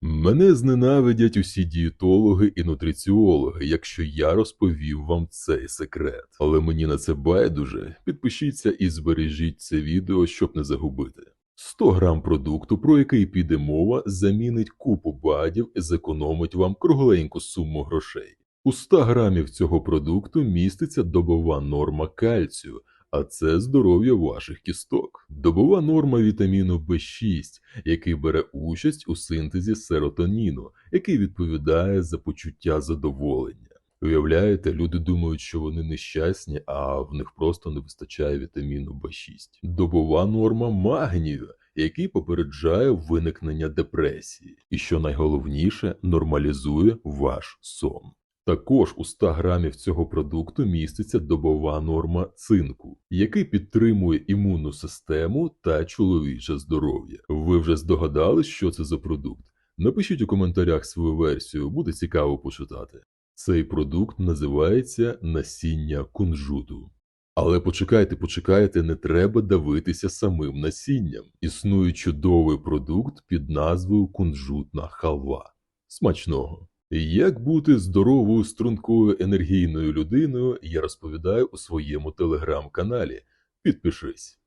Мене зненавидять усі дієтологи і нутриціологи, якщо я розповів вам цей секрет. Але мені на це байдуже. Підпишіться і збережіть це відео, щоб не загубити. 100 грам продукту, про який піде мова, замінить купу бадів і зекономить вам кругленьку суму грошей. У 100 грамів цього продукту міститься добова норма кальцію, а це здоров'я ваших кісток. Добова норма вітаміну В6, який бере участь у синтезі серотоніну, який відповідає за почуття задоволення. Уявляєте, люди думають, що вони нещасні, а в них просто не вистачає вітаміну В6. Добова норма магнію, який попереджає виникнення депресії, і що найголовніше, нормалізує ваш сон. Також у 100 грамів цього продукту міститься добова норма цинку, який підтримує імунну систему та чоловіче здоров'я. Ви вже здогадались, що це за продукт? Напишіть у коментарях свою версію, буде цікаво почитати. Цей продукт називається насіння кунжуту. Але почекайте, почекайте, не треба давитися самим насінням. Існує чудовий продукт під назвою кунжутна халва. Смачного! Як бути здоровою, стрункою енергійною людиною, я розповідаю у своєму телеграм-каналі. Підпишись.